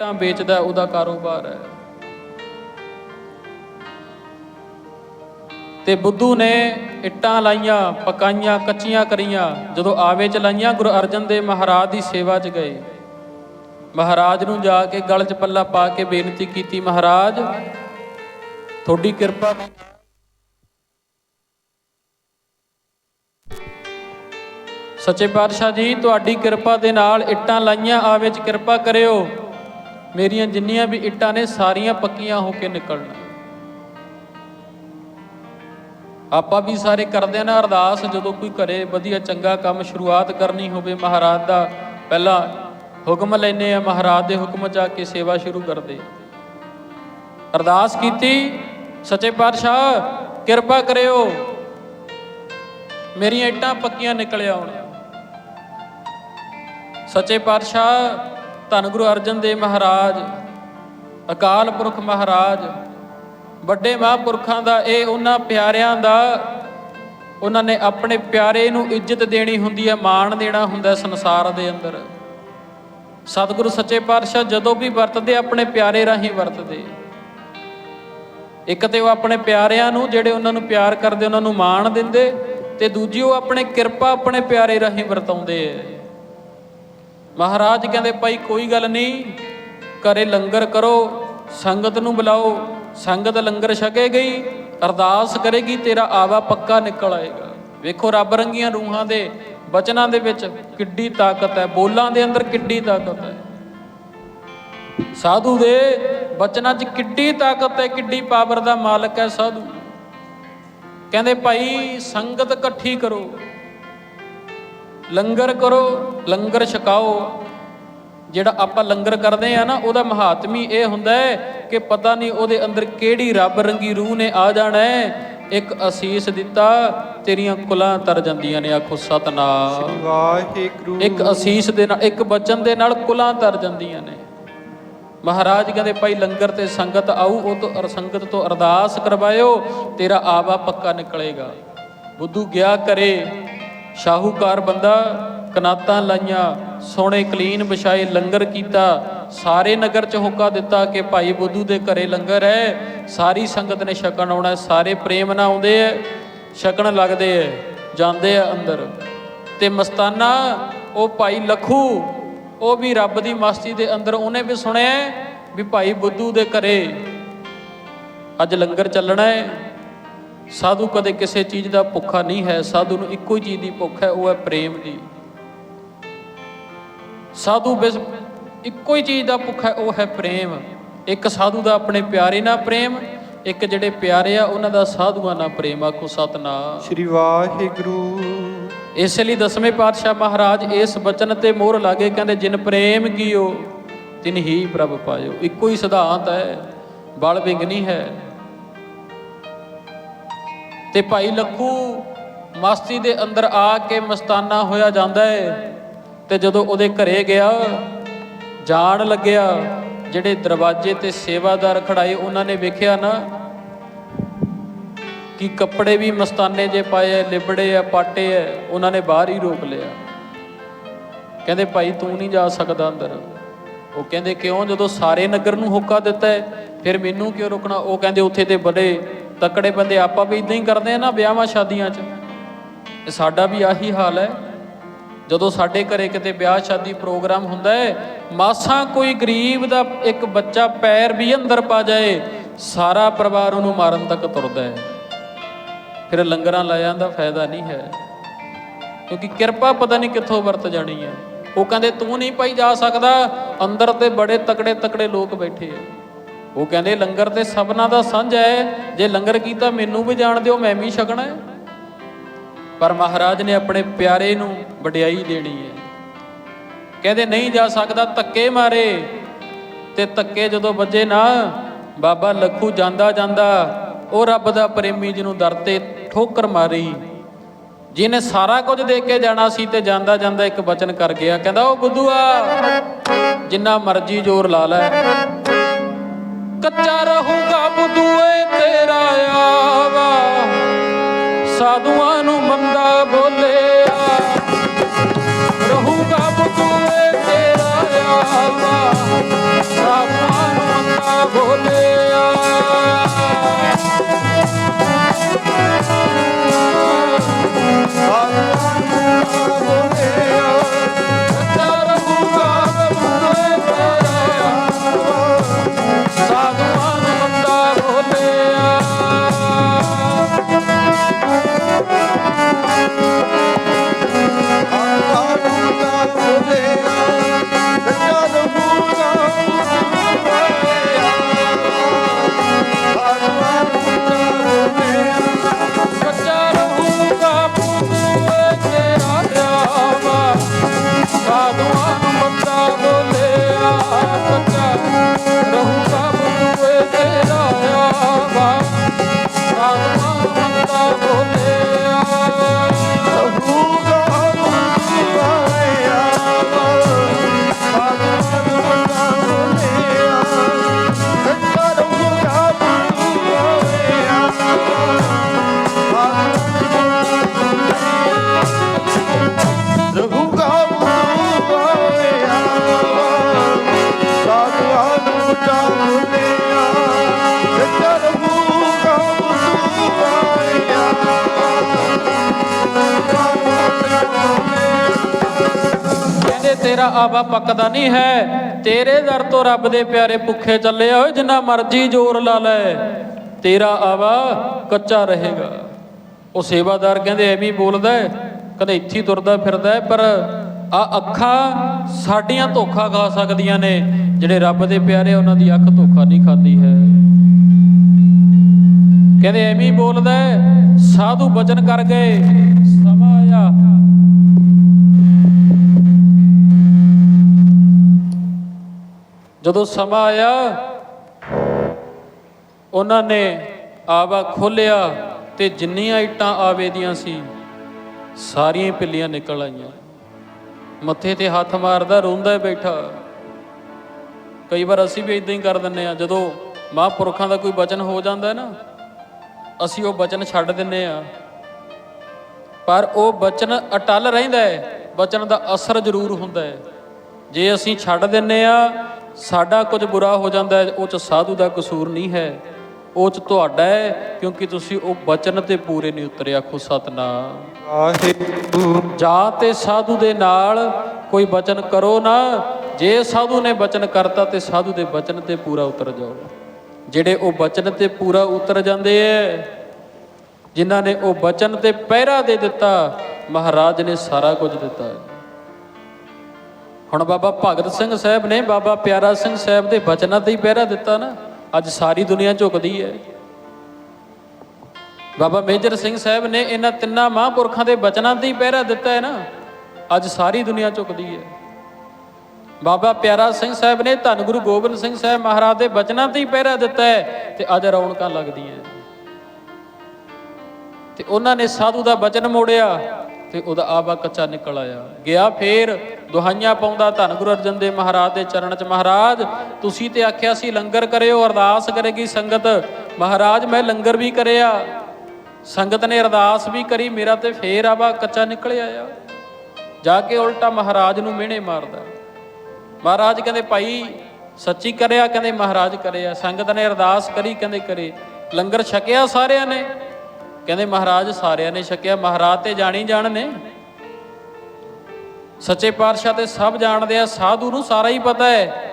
ਇੱਟਾਂ ਵੇਚਦਾ ਉਹਦਾ ਕਾਰੋਬਾਰ ਹੈ। ਤੇ ਬੁੱਧੂ ਨੇ ਇੱਟਾਂ ਲਾਈਆਂ, ਪਕਾਈਆਂ, ਕੱਚੀਆਂ ਕਰੀਆਂ। ਜਦੋਂ ਆਵੇ ਚ ਲਾਈਆਂ, ਗੁਰੂ ਅਰਜਨ ਦੇਵ ਮਹਾਰਾਜ ਦੀ ਸੇਵਾ 'ਚ ਗਏ। ਮਹਾਰਾਜ ਨੂੰ ਜਾ ਕੇ ਗਲ 'ਚ ਪੱਲਾ ਪਾ ਕੇ ਬੇਨਤੀ ਕੀਤੀ, ਮਹਾਰਾਜ, ਤੁਹਾਡੀ ਕਿਰਪਾ ਸੱਚੇ ਪਾਤਸ਼ਾਹ ਜੀ, ਤੁਹਾਡੀ ਕਿਰਪਾ ਦੇ ਨਾਲ ਇੱਟਾਂ ਲਾਈਆਂ, ਆਵੇ ਚ ਕਿਰਪਾ ਕਰਿਓ। ਮੇਰੀਆਂ ਜਿੰਨੀਆਂ ਵੀ ਇੱਟਾਂ ਨੇ ਸਾਰੀਆਂ ਪੱਕੀਆਂ ਹੋ ਕੇ ਨਿਕਲਣ। ਆਪਾਂ ਵੀ ਸਾਰੇ ਕਰਦੇ ਆ ਨਾ ਅਰਦਾਸ, ਜਦੋਂ ਕੋਈ ਘਰੇ ਵਧੀਆ ਚੰਗਾ ਕੰਮ ਸ਼ੁਰੂਆਤ ਕਰਨੀ ਹੋਵੇ, ਮਹਾਰਾਜ ਦਾ ਪਹਿਲਾਂ ਹੁਕਮ ਲੈਨੇ ਆ ਮਹਾਰਾਜ ਦੇ ਹੁਕਮ ਜਾ ਕੇ ਸੇਵਾ ਸ਼ੁਰੂ ਕਰਦੇ। ਅਰਦਾਸ ਕੀਤੀ, ਸੱਚੇ ਪਾਤਸ਼ਾਹ, ਕਿਰਪਾ ਕਰਿਓ। ਮੇਰੀਆਂ ਇੱਟਾਂ ਪੱਕੀਆਂ ਨਿਕਲ ਆਉਣ। ਸੱਚੇ ਪਾਤਸ਼ਾਹ ਧੰਨ ਗੁਰੂ ਅਰਜਨ ਦੇਵ ਮਹਾਰਾਜ, ਅਕਾਲ ਪੁਰਖ ਮਹਾਰਾਜ, ਵੱਡੇ ਮਹਾਂਪੁਰਖਾਂ ਦਾ ਇਹ ਉਹਨਾਂ ਪਿਆਰਿਆਂ ਦਾ, ਉਹਨਾਂ ਨੇ ਆਪਣੇ ਪਿਆਰੇ ਨੂੰ ਇੱਜ਼ਤ ਦੇਣੀ ਹੁੰਦੀ ਹੈ, ਮਾਣ ਦੇਣਾ ਹੁੰਦਾ ਸੰਸਾਰ ਦੇ ਅੰਦਰ। ਸਤਿਗੁਰੂ ਸੱਚੇ ਪਾਤਸ਼ਾਹ ਜਦੋਂ ਵੀ ਵਰਤਦੇ, ਆਪਣੇ ਪਿਆਰੇ ਰਾਹੀਂ ਵਰਤਦੇ। ਇੱਕ ਤੇ ਉਹ ਆਪਣੇ ਪਿਆਰਿਆਂ ਨੂੰ, ਜਿਹੜੇ ਉਹਨਾਂ ਨੂੰ ਪਿਆਰ ਕਰਦੇ, ਉਹਨਾਂ ਨੂੰ ਮਾਣ ਦਿੰਦੇ ਤੇ ਦੂਜੀ ਉਹ ਆਪਣੇ ਕਿਰਪਾ, ਆਪਣੇ ਪਿਆਰੇ ਰਾਹੀਂ ਵਰਤਾਉਂਦੇ ਐ ਮਹਾਰਾਜ ਕਹਿੰਦੇ, ਭਾਈ, ਕੋਈ ਗੱਲ ਨਹੀਂ, ਘਰੇ ਲੰਗਰ ਕਰੋ, ਸੰਗਤ ਨੂੰ ਬੁਲਾਓ, ਸੰਗਤ ਲੰਗਰ ਛਕੇ ਗਈ, ਅਰਦਾਸ ਕਰੇਗੀ, ਤੇਰਾ ਆਵਾ ਪੱਕਾ ਨਿਕਲ ਆਏਗਾ। ਵੇਖੋ, ਰੱਬ ਰੰਗੀਆਂ ਰੂਹਾਂ ਦੇ ਬਚਨਾਂ ਦੇ ਵਿੱਚ ਕਿੱਡੀ ਤਾਕਤ ਹੈ, ਬੋਲਾਂ ਦੇ ਅੰਦਰ ਕਿੱਡੀ ਤਾਕਤ ਹੈ। ਸਾਧੂ ਦੇ ਬਚਨਾਂ 'ਚ ਕਿੱਡੀ ਤਾਕਤ ਹੈ, ਕਿੱਡੀ ਪਾਵਰ ਦਾ ਮਾਲਕ ਹੈ ਸਾਧੂ। ਕਹਿੰਦੇ, ਭਾਈ, ਸੰਗਤ ਇਕੱਠੀ ਕਰੋ ਲੰਗਰ ਕਰੋ ਲੰਗਰ ਛਕਾਓ। ਜਿਹੜਾ ਆਪਾਂ ਲੰਗਰ ਕਰਦੇ ਆ ਨਾ ਉਹਦਾ ਮਹਾਤਮੀ ਇਹ ਹੁੰਦਾ ਹੈ ਕਿ ਪਤਾ ਨਹੀਂ ਉਹਦੇ ਅੰਦਰ ਕਿਹੜੀ ਰੱਬ ਰੰਗੀ ਰੂਹ ਨੇ ਆ ਜਾਣਾ ਹੈ। ਇੱਕ ਅਸੀਸ ਦਿੱਤਾ ਤੇਰੀਆਂ ਕੁਲਾਂ ਤਰ ਜਾਂਦੀਆਂ ਨੇ ਆਖੋ ਸਤਨਾਮ। ਵਾਹਿਗੁਰੂ। ਇੱਕ ਅਸੀਸ ਦੇ ਨਾਲ ਇੱਕ ਬਚਨ ਦੇ ਨਾਲ ਕੁਲਾਂ ਤਰ ਜਾਂਦੀਆਂ ਨੇ। ਮਹਾਰਾਜ ਕਹਿੰਦੇ ਭਾਈ ਲੰਗਰ ਤੇ ਸੰਗਤ ਆਊ ਉਹ ਤੋਂ ਸੰਗਤ ਤੋਂ ਅਰਦਾਸ ਕਰਵਾਇਓ ਤੇਰਾ ਆਵਾ ਪੱਕਾ ਨਿਕਲੇਗਾ। ਬੁੱਧੂ ਗਿਆ ਕਰੇ ਸ਼ਾਹੂਕਾਰ ਬੰਦਾ ਕਨਾਤਾਂ ਲਾਈਆਂ, ਸੋਹਣੇ ਕਲੀਨ ਵਿਛਾਏ, ਲੰਗਰ ਕੀਤਾ, ਸਾਰੇ ਨਗਰ ਚ ਹੋਕਾ ਦਿੱਤਾ ਕਿ ਭਾਈ ਬੁੱਧੂ ਦੇ ਘਰੇ ਲੰਗਰ ਹੈ। ਸਾਰੀ ਸੰਗਤ ਨੇ ਛਕਣ ਆਉਣਾ, ਸਾਰੇ ਪ੍ਰੇਮ ਨਾਲ ਆਉਂਦੇ ਐ ਛਕਣ ਲੱਗਦੇ ਐ ਜਾਂਦੇ ਆ ਅੰਦਰ। ਤੇ ਮਸਤਾਨਾ, ਉਹ ਭਾਈ ਲਖੂ, ਉਹ ਵੀ ਰੱਬ ਦੀ ਮਸਤੀ ਦੇ ਅੰਦਰ, ਉਹਨੇ ਵੀ ਸੁਣਿਆ ਵੀ ਭਾਈ ਬੁੱਧੂ ਦੇ ਘਰੇ ਅੱਜ ਲੰਗਰ ਚੱਲਣਾ ਹੈ। ਸਾਧੂ ਕਦੇ ਕਿਸੇ ਚੀਜ਼ ਦਾ ਭੁੱਖਾ ਨਹੀਂ ਹੈ ਸਾਧੂ ਨੂੰ ਇੱਕੋ ਹੀ ਚੀਜ਼ ਦੀ ਭੁੱਖ ਹੈ ਉਹ ਹੈ ਪ੍ਰੇਮ ਦੀ ਸਾਧੂ ਬਿਸ ਇੱਕੋ ਹੀ ਚੀਜ਼ ਦਾ ਭੁੱਖ ਹੈ ਉਹ ਹੈ ਪ੍ਰੇਮ। ਇੱਕ ਸਾਧੂ ਦਾ ਆਪਣੇ ਪਿਆਰੇ ਨਾਲ ਪ੍ਰੇਮ ਇੱਕ ਜਿਹੜੇ ਪਿਆਰੇ ਆ ਉਹਨਾਂ ਦਾ ਸਾਧੂਆਂ ਨਾਲ ਪ੍ਰੇਮ ਆਖੋ ਸਤਨਾਮ। ਸ੍ਰੀ ਵਾਹਿਗੁਰੂ। ਇਸ ਲਈ ਦਸਵੇਂ ਪਾਤਸ਼ਾਹ ਮਹਾਰਾਜ ਇਸ ਬਚਨ ਤੇ ਮੋਹਰ ਲਾਗੇ ਕਹਿੰਦੇ ਜਿਨ ਪ੍ਰੇਮ ਕੀਓ ਤਿਨ ਹੀ ਪ੍ਰਭ ਪਾਇਓ। ਇੱਕੋ ਹੀ ਸਿਧਾਂਤ ਹੈ ਬਲ ਵਿੰਗ ਨਹੀਂ ਹੈ। ਤੇ ਭਾਈ ਲੱਖੂ ਮਸਤੀ ਦੇ ਅੰਦਰ ਆ ਕੇ ਮਸਤਾਨਾ ਹੋਇਆ ਜਾਂਦਾ ਹੈ ਤੇ ਜਦੋਂ ਉਹਦੇ ਘਰੇ ਗਿਆ, ਜਾਣ ਲੱਗਿਆ, ਜਿਹੜੇ ਦਰਵਾਜ਼ੇ ਤੇ ਸੇਵਾਦਾਰ ਖੜਾਏ ਉਹਨਾਂ ਨੇ ਵੇਖਿਆ ਨਾ, ਕਿ ਕੱਪੜੇ ਵੀ ਮਸਤਾਨੇ ਜੇ ਪਾਏ ਐ ਲਿਬੜੇ ਆ, ਪਾਟੇ ਐ ਉਹਨਾਂ ਨੇ ਬਾਹਰ ਹੀ ਰੋਕ ਲਿਆ। ਕਹਿੰਦੇ, ਭਾਈ ਤੂੰ ਨਹੀਂ ਜਾ ਸਕਦਾ ਅੰਦਰ। ਉਹ ਕਹਿੰਦੇ, ਕਿਉਂ? ਜਦੋਂ ਸਾਰੇ ਨਗਰ ਨੂੰ ਹੁੱਕਾ ਦਿੱਤਾ ਫਿਰ ਮੈਨੂੰ ਕਿਉਂ ਰੋਕਣਾ? ਉਹ ਕਹਿੰਦੇ, ਉੱਥੇ ਤੇ ਬੜੇ ਤਕੜੇ ਬੰਦੇ ਆਪਾਂ ਵੀ ਇਦਾਂ ਹੀ ਕਰਦੇ ਆ ਨਾ ਵਿਆਹਾਂ ਸ਼ਾਦੀਆਂ 'ਚ। ਸਾਡਾ ਵੀ ਆਹੀ ਹਾਲ ਹੈ। ਜਦੋਂ ਸਾਡੇ ਘਰੇ ਕਿਤੇ ਵਿਆਹ ਸ਼ਾਦੀ ਪ੍ਰੋਗਰਾਮ ਹੁੰਦਾ ਹੈ ਮਾਸਾਂ ਕੋਈ ਗਰੀਬ ਦਾ ਇੱਕ ਬੱਚਾ ਪੈਰ ਵੀ ਅੰਦਰ ਪਾ ਜਾਏ, ਸਾਰਾ ਪਰਿਵਾਰ ਉਹਨੂੰ ਮਾਰਨ ਤੱਕ ਤੁਰਦਾ ਹੈ ਫਿਰ ਲੰਗਰਾਂ ਲਾਇਆਂ ਦਾ ਫਾਇਦਾ ਨਹੀਂ ਹੈ। ਕਿਉਂਕਿ ਕਿਰਪਾ ਪਤਾ ਨਹੀਂ ਕਿੱਥੋਂ ਵਰਤ ਜਾਣੀ ਹੈ। ਉਹ ਕਹਿੰਦੇ, ਤੂੰ ਨਹੀਂ ਪਾਈ ਜਾ ਸਕਦਾ, ਅੰਦਰ ਤੇ ਬੜੇ ਤਕੜੇ ਤਕੜੇ ਲੋਕ ਬੈਠੇ ਆ। ਉਹ ਕਹਿੰਦੇ, ਲੰਗਰ ਤੇ ਸਭਨਾ ਦਾ ਸਾਂਝ ਹੈ। ਜੇ ਲੰਗਰ ਕੀਤਾ ਮੈਨੂੰ ਵੀ ਜਾਣ ਦਿਓ, ਮੈਂ ਵੀ ਛਕਣਾ ਹੈ। ਪਰ ਮਹਾਰਾਜ ਨੇ ਆਪਣੇ ਪਿਆਰੇ ਨੂੰ ਵਡਿਆਈ ਦੇਣੀ ਹੈ। ਕਹਿੰਦੇ, ਨਹੀਂ ਜਾ ਸਕਦਾ, ਧੱਕੇ ਮਾਰੇ। ਤੇ ਧੱਕੇ ਜਦੋਂ ਵੱਜੇ ਨਾ, ਬਾਬਾ ਲੱਖੂ ਜਾਂਦਾ ਜਾਂਦਾ ਉਹ ਰੱਬ ਦਾ ਪ੍ਰੇਮੀ ਜਿਹਨੂੰ ਦਰ ਤੇ ਠੋਕਰ ਮਾਰੀ, ਜਿਹਨੇ ਸਾਰਾ ਕੁਝ ਦੇ ਕੇ ਜਾਣਾ ਸੀ ਤੇ ਜਾਂਦਾ ਜਾਂਦਾ ਇੱਕ ਬਚਨ ਕਰ ਗਿਆ। ਕਹਿੰਦਾ, ਉਹ ਬੁੱਧੂਆ ਜਿੰਨਾ ਮਰਜ਼ੀ ਜ਼ੋਰ ਲਾ ਲੈ। ਕੱਚਾ ਰਹੂਗਾ ਬੁਦੂਏ ਤੇਰਾ ਆਵਾ। ਸਾਧੂਆਂ ਨੂੰ ਮੰਦਾ ਬੋਲਿਆ। ਰਹੂਗਾ ਬੁਦੂਏ ਤੇਰਾ ਆਵਾ। ਸਾਧੂਆਂ ਨੂੰ ਮੰਦਾ ਬੋਲੇ ਤੇਰਾ ਆਵਾ ਪੱਕਦਾ ਨਹੀਂ ਹੈ। ਤੇਰੇ ਦਰ ਤੋਂ ਰੱਬ ਦੇ ਪਿਆਰੇ ਭੁੱਖੇ ਚੱਲੇ ਹੋਏ ਜਿੰਨਾ ਮਰਜ਼ੀ ਜ਼ੋਰ ਲਾ ਲੈ। ਤੇਰਾ ਆਵਾ ਕੱਚਾ ਰਹੇਗਾ। ਉਹ ਸੇਵਾਦਾਰ ਕਹਿੰਦੇ, ਐਵੇਂ ਬੋਲਦਾ ਕਦੇ ਇੱਥੇ ਤੁਰਦਾ ਫਿਰਦਾ ਪਰ ਆ ਅੱਖਾਂ ਸਾਡੀਆਂ ਧੋਖਾ ਖਾ ਸਕਦੀਆਂ ਨੇ। ਜਿਹੜੇ ਰੱਬ ਦੇ ਪਿਆਰੇ ਉਹਨਾਂ ਦੀ ਅੱਖ ਧੋਖਾ ਨਹੀਂ ਖਾਂਦੀ ਹੈ। ਕਹਿੰਦੇ, ਐਵੇਂ ਬੋਲਦਾ ਸਾਧੂ ਬਚਨ ਕਰ ਗਏ। ਸਮਾਂ ਆਇਆ। ਜਦੋਂ ਸਮਾਂ ਆਇਆ, ਉਹਨਾਂ ਨੇ ਆਵਾ ਖੋਲਿਆ ਤੇ ਜਿੰਨੀਆਂ ਇੱਟਾਂ ਆਵੇ ਦੀਆਂ ਸੀ, ਸਾਰੀਆਂ ਪਿੱਲੀਆਂ ਨਿਕਲ ਆਈਆਂ। ਮੱਥੇ ਤੇ ਹੱਥ ਮਾਰਦਾ ਰੋਂਦਾ ਬੈਠਾ। ਕਈ ਵਾਰ ਅਸੀਂ ਵੀ ਇਦਾਂ ਹੀ ਕਰ ਦਿੰਨੇ ਆ ਜਦੋਂ ਮਹਾਂਪੁਰਖਾਂ ਦਾ ਕੋਈ ਬਚਨ ਹੋ ਜਾਂਦਾ ਨਾ, ਅਸੀਂ ਉਹ ਬਚਨ ਛੱਡ ਦਿੰਨੇ ਆ ਪਰ ਉਹ ਬਚਨ ਅਟਲ ਰਹਿੰਦਾ ਹੈ, ਬਚਨ ਦਾ ਅਸਰ ਜ਼ਰੂਰ ਹੁੰਦਾ ਹੈ। ਜੇ ਅਸੀਂ ਛੱਡ ਦਿੰਨੇ ਆ ਸਾਡਾ ਕੁਝ ਬੁਰਾ ਹੋ ਜਾਂਦਾ ਹੈ ਉਹ ਚ ਸਾਧੂ ਦਾ ਕਸੂਰ ਨਹੀਂ ਹੈ। ਉਹ ਚ ਤੁਹਾਡਾ ਹੈ ਕਿਉਂਕਿ ਤੁਸੀਂ ਉਹ ਬਚਨ ਤੇ ਪੂਰੇ ਨਹੀਂ ਉਤਰੇ ਆਖੋ ਸਤਨਾਮ। ਵਾਹਿਗੁਰੂ। ਜਾਂ ਤੇ ਸਾਧੂ ਦੇ ਨਾਲ ਕੋਈ ਬਚਨ ਕਰੋ ਨਾ ਜੇ ਸਾਧੂ ਨੇ ਬਚਨ ਕਰਤਾ ਤੇ ਸਾਧੂ ਦੇ ਬਚਨ ਤੇ ਪੂਰਾ ਉਤਰ ਜਾਓ। ਜਿਹੜੇ ਉਹ ਬਚਨ ਤੇ ਪੂਰਾ ਉਤਰ ਜਾਂਦੇ ਐ ਜਿਨ੍ਹਾਂ ਨੇ ਉਹ ਬਚਨ ਤੇ ਪਹਿਰਾ ਦੇ ਦਿੱਤਾ ਮਹਾਰਾਜ ਨੇ ਸਾਰਾ ਕੁਝ ਦਿੱਤਾ। ਹੈ ਹੁਣ ਬਾਬਾ ਭਗਤ ਸਿੰਘ ਸਾਹਿਬ ਨੇ ਬਾਬਾ ਪਿਆਰਾ ਸਿੰਘ ਸਾਹਿਬ ਦੇ ਬਚਨਾਂ ਤੇ ਹੀ ਪਹਿਰਾ ਦਿੱਤਾ ਨਾ, ਅੱਜ ਸਾਰੀ ਦੁਨੀਆ ਝੁਕਦੀ ਹੈ। ਬਾਬਾ ਮੇਜਰ ਸਿੰਘ ਸਾਹਿਬ ਨੇ ਇਹਨਾਂ ਤਿੰਨਾਂ ਮਹਾਂਪੁਰਖਾਂ ਦੇ ਬਚਨਾਂ ਤੇ ਹੀ ਪਹਿਰਾ ਦਿੱਤਾ ਹੈ ਨਾ, ਅੱਜ ਸਾਰੀ ਦੁਨੀਆ ਝੁਕਦੀ ਹੈ। ਬਾਬਾ ਪਿਆਰਾ ਸਿੰਘ ਸਾਹਿਬ ਨੇ ਧੰਨ ਗੁਰੂ ਗੋਬਿੰਦ ਸਿੰਘ ਸਾਹਿਬ ਮਹਾਰਾਜ ਦੇ ਬਚਨਾਂ ਤੇ ਹੀ ਪਹਿਰਾ ਦਿੱਤਾ ਹੈ ਤੇ ਅੱਜ ਰੌਣਕਾਂ ਲੱਗਦੀਆਂ ਤੇ ਉਹਨਾਂ ਨੇ ਸਾਧੂ ਦਾ ਬਚਨ ਮੋੜਿਆ ਤੇ ਉਹਦਾ ਆਵਾ ਕੱਚਾ ਨਿਕਲ ਆਇਆ। ਗਿਆ ਫੇਰ ਦੁਹਾਈਆਂ ਪਾਉਂਦਾ ਧੰਨ ਗੁਰੂ ਅਰਜਨ ਦੇਵ ਮਹਾਰਾਜ ਦੇ ਚਰਨ 'ਚ ਮਹਾਰਾਜ, ਤੁਸੀਂ ਤੇ ਆਖਿਆ ਸੀ ਲੰਗਰ ਕਰਿਓ, ਅਰਦਾਸ ਕਰੇਗੀ ਸੰਗਤ। ਮਹਾਰਾਜ, ਮੈਂ ਲੰਗਰ ਵੀ ਕਰਿਆ, ਸੰਗਤ ਨੇ ਅਰਦਾਸ ਵੀ ਕਰੀ, ਮੇਰਾ ਤੇ ਫੇਰ ਆਵਾ ਕੱਚਾ ਨਿਕਲ ਆਇਆ ਜਾ ਕੇ ਉਲਟਾ ਮਹਾਰਾਜ ਨੂੰ ਮਿਹਣੇ ਮਾਰਦਾ। ਮਹਾਰਾਜ ਕਹਿੰਦੇ, ਭਾਈ, ਸੱਚੀ ਕਰਿਆ? ਕਹਿੰਦੇ, ਮਹਾਰਾਜ ਕਰਿਆ। ਸੰਗਤ ਨੇ ਅਰਦਾਸ ਕਰੀ, ਕਹਿੰਦੇ, ਕਰੇ। ਲੰਗਰ ਛਕਿਆ ਸਾਰਿਆਂ ਨੇ। ਕਹਿੰਦੇ, ਮਹਾਰਾਜ, ਸਾਰਿਆਂ ਨੇ ਛਕਿਆ। ਮਹਾਰਾਜ ਤੇ ਜਾਣੀ ਜਾਣ ਨੇ। ਸੱਚੇ ਪਾਤਸ਼ਾਹ ਤੇ ਸਭ ਜਾਣਦੇ ਆ ਸਾਧੂ ਨੂੰ ਸਾਰਾ ਹੀ ਪਤਾ ਹੈ।